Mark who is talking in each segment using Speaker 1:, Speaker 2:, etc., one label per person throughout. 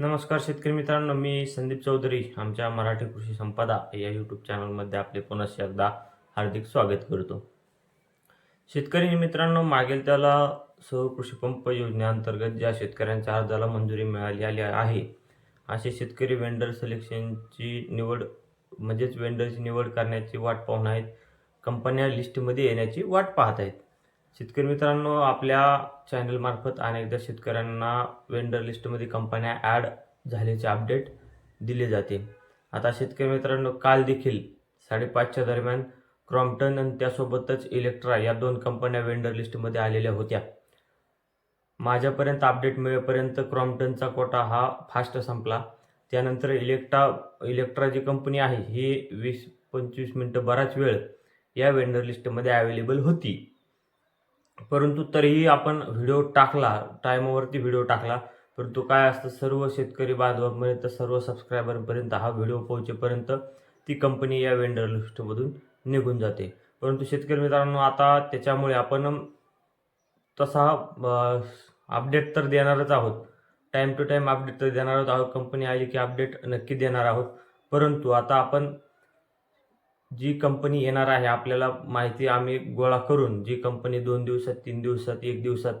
Speaker 1: नमस्कार शेतकरी मित्रांनो मी संदीप चौधरी आमच्या मराठी कृषी संपदा या यूट्यूब चॅनलमध्ये आपले पुन्हा एकदा हार्दिक स्वागत करतो. शेतकरी मित्रांनो मागील त्याला सहकृषी पंप योजनेअंतर्गत ज्या शेतकऱ्यांच्या अर्जाला मंजुरी मिळाली आली आहे असे शेतकरी वेंडर सिलेक्शनची निवड म्हणजेच वेंडरची निवड करण्याची वाट पाहून आहेत कंपन्या लिस्टमध्ये येण्याची वाट पाहत आहेत. शेतकरी मित्रांनो आपल्या चॅनलमार्फत अनेकदा शेतकऱ्यांना वेंडर लिस्टमध्ये कंपन्या ॲड झाल्याचे अपडेट दिले जाते. आता शेतकरी मित्रांनो काल देखील साडेपाचच्या दरम्यान क्रॉम्प्टन आणि त्यासोबतच इलेक्ट्रा या दोन कंपन्या वेंडर लिस्टमध्ये आलेल्या होत्या. माझ्यापर्यंत अपडेट मिळेपर्यंत क्रॉम्प्टनचा कोटा हा फास्ट संपला. त्यानंतर इलेक्ट्रा इलेक्ट्रा जी कंपनी आहे ही वीस पंचवीस मिनटं बराच वेळ या वेंडर लिस्टमध्ये अवेलेबल होती. परंतु तरीही आपण व्हिडिओ टाकला टायमावरती व्हिडिओ टाकला परंतु काय असतं सर्व शेतकरी बांधवांपर्यंत सर्व सबस्क्रायबरपर्यंत हा व्हिडिओ पोहोचेपर्यंत ती कंपनी या वेंडर लिस्टमधून निघून जाते. परंतु शेतकरी मित्रांनो आता त्याच्यामुळे आपण तसा अपडेट तर देणारच आहोत. टाईम टू टाईम अपडेट तर देणारच आहोत. कंपनी आली की अपडेट नक्की देणार आहोत. परंतु आता आपण जी कंपनी येणार आहे आपल्याला माहिती आम्ही गोळा करून जी कंपनी दोन दिवसात तीन दिवसात एक दिवसात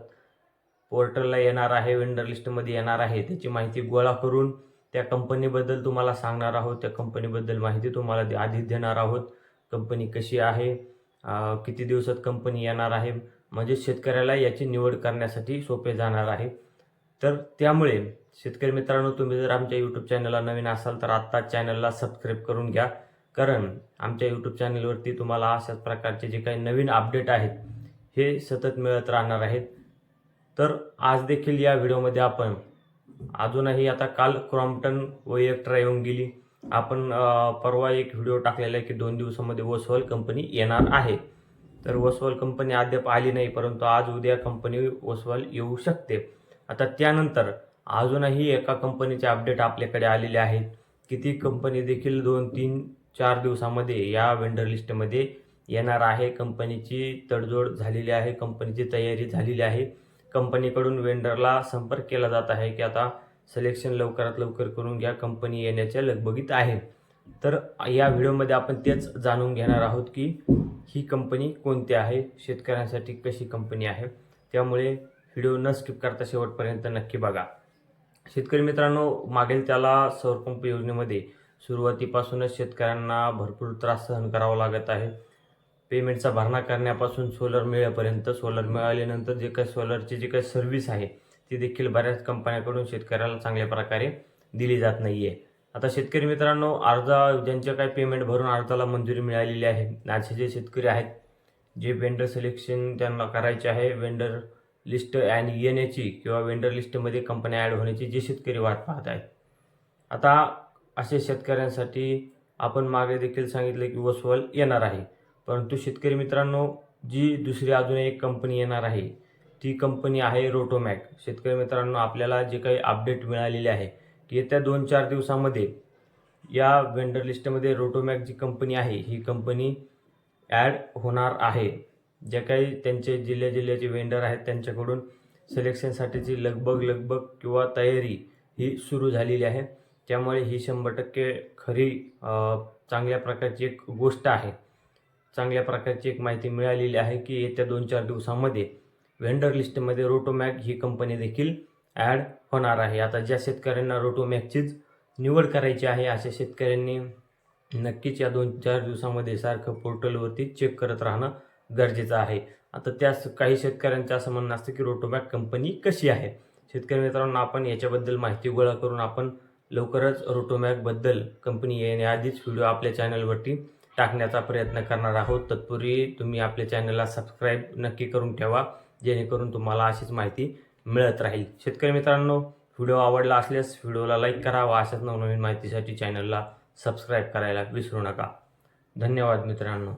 Speaker 1: पोर्टलला येणार आहे वेंडर लिस्टमध्ये येणार आहे त्याची माहिती गोळा करून त्या कंपनीबद्दल तुम्हाला सांगणार आहोत. त्या कंपनीबद्दल माहिती तुम्हाला दे- आधी देणार आहोत. कंपनी कशी आहे किती दिवसात कंपनी येणार आहे म्हणजे शेतकऱ्याला याची निवड करण्यासाठी सोपे जाणार आहे. तर त्यामुळे शेतकरी मित्रांनो तुम्ही जर आमच्या यूट्यूब चॅनलला नवीन असाल तर आत्ता चॅनलला सबस्क्राईब करून घ्या. कारण आमच्या यूट्यूब चॅनलवरती तुम्हाला अशाच प्रकारचे जे काही नवीन अपडेट आहेत हे सतत मिळत राहणार आहेत. तर आज देखील या व्हिडिओमध्ये आपण अजूनही आता काल क्रॉम्प्टन व इलेक्ट्रा येऊन गेली. आपण परवा एक व्हिडिओ टाकलेला आहे की दोन दिवसामध्ये वसवल कंपनी येणार आहे. तर वसवल कंपनी अद्याप आली नाही परंतु आज उद्या कंपनी वसवल येऊ शकते. आता त्यानंतर अजूनही एका कंपनीचे अपडेट आपल्याकडे आलेले आहेत की ती कंपनी देखील दोन तीन चार दिवसामध्ये या वेंडर लिस्टमध्ये येणार आहे. कंपनीची तडजोड झालेली आहे. कंपनीची तयारी झालेली आहे. कंपनीकडून वेंडरला संपर्क केला जात आहे की आता सिलेक्शन लवकरात लवकर करून घ्या. कंपनी येण्याच्या लगबगीत आहे. तर या व्हिडिओमध्ये आपण तेच जाणून घेणार आहोत की ही कंपनी कोणती आहे? शेतकऱ्यांसाठी कशी कंपनी आहे? त्यामुळे व्हिडिओ न स्किप करता शेवटपर्यंत नक्की बघा. शेतकरी मित्रांनो मागील त्याला सौरपंप योजनेमध्ये सुरुवातीपासूनच शेतकऱ्यांना भरपूर त्रास सहन करावा लागत आहे. पेमेंटचा भरणा करण्यापासून सोलर मिळेपर्यंत सोलर मिळाल्यानंतर जे काही सोलरची जी काही सर्व्हिस आहे ती देखील बऱ्याच कंपन्याकडून शेतकऱ्याला चांगल्या प्रकारे दिली जात नाही आहे आता शेतकरी मित्रांनो अर्जा ज्यांच्या काही पेमेंट भरून अर्जाला मंजुरी मिळालेली आहे असे जे शेतकरी आहेत. जे वेंडर सिलेक्शन त्यांना करायचे आहे वेंडर लिस्ट आणि येण्याची किंवा वेंडर लिस्टमध्ये कंपन्या ॲड होण्याची जे शेतकरी वाट पाहत आहेत. आता असे शेतकऱ्यांसाठी आपण मागे देखील सांगितले की वसवल येणार आहे. परंतु शेतकरी मित्रांनो जी दुसरी अजून एक कंपनी येणार आहे ती कंपनी आहे रोटोमॅक शेतकरी मित्रांनो आपल्याला जे काही अपडेट मिळालेले आहे की येत्या दोन चार दिवसामध्ये या वेंडर लिस्टमध्ये रोटोमॅक जी कंपनी आहे ही कंपनी ॲड होणार आहे. जे काही त्यांचे जिल्ह्या जिल्ह्याचे वेंडर आहेत त्यांच्याकडून सिलेक्शनसाठीची लगबग लगबग किंवा तयारी ही सुरू झालेली आहे. त्यामुळे ही शंभर टक्के खरी चांगल्या प्रकारची एक गोष्ट आहे. चांगल्या प्रकारची एक माहिती मिळालेली आहे की येत्या दोन चार दिवसामध्ये व्हेंडर लिस्टमध्ये रोटोमॅक ही कंपनी देखील ॲड होणार आहे. आता ज्या शेतकऱ्यांना रोटोमॅकचीच निवड करायची आहे अशा शेतकऱ्यांनी नक्कीच या दोन चार दिवसामध्ये सारखं पोर्टलवरती चेक करत राहणं गरजेचं आहे. आता त्यास काही शेतकऱ्यांचं असं म्हणणं असतं की रोटोमॅक कंपनी कशी आहे? शेतकरी मित्रांनो आपण याच्याबद्दल माहिती गोळा करून आपण लवकरच रोटोमॅकबद्दल कंपनी येण्याआधीच व्हिडिओ आपल्या चॅनलवरती टाकण्याचा प्रयत्न करणार आहोत. तत्पूर्वी तुम्ही आपल्या चॅनलला सबस्क्राईब नक्की करून ठेवा जेणेकरून तुम्हाला अशीच माहिती मिळत राहील. शेतकरी मित्रांनो व्हिडिओ आवडला असल्यास व्हिडिओला लाईक करा व अशाच नवनवीन माहितीसाठी चॅनलला सबस्क्राईब करायला विसरू नका. धन्यवाद मित्रांनो.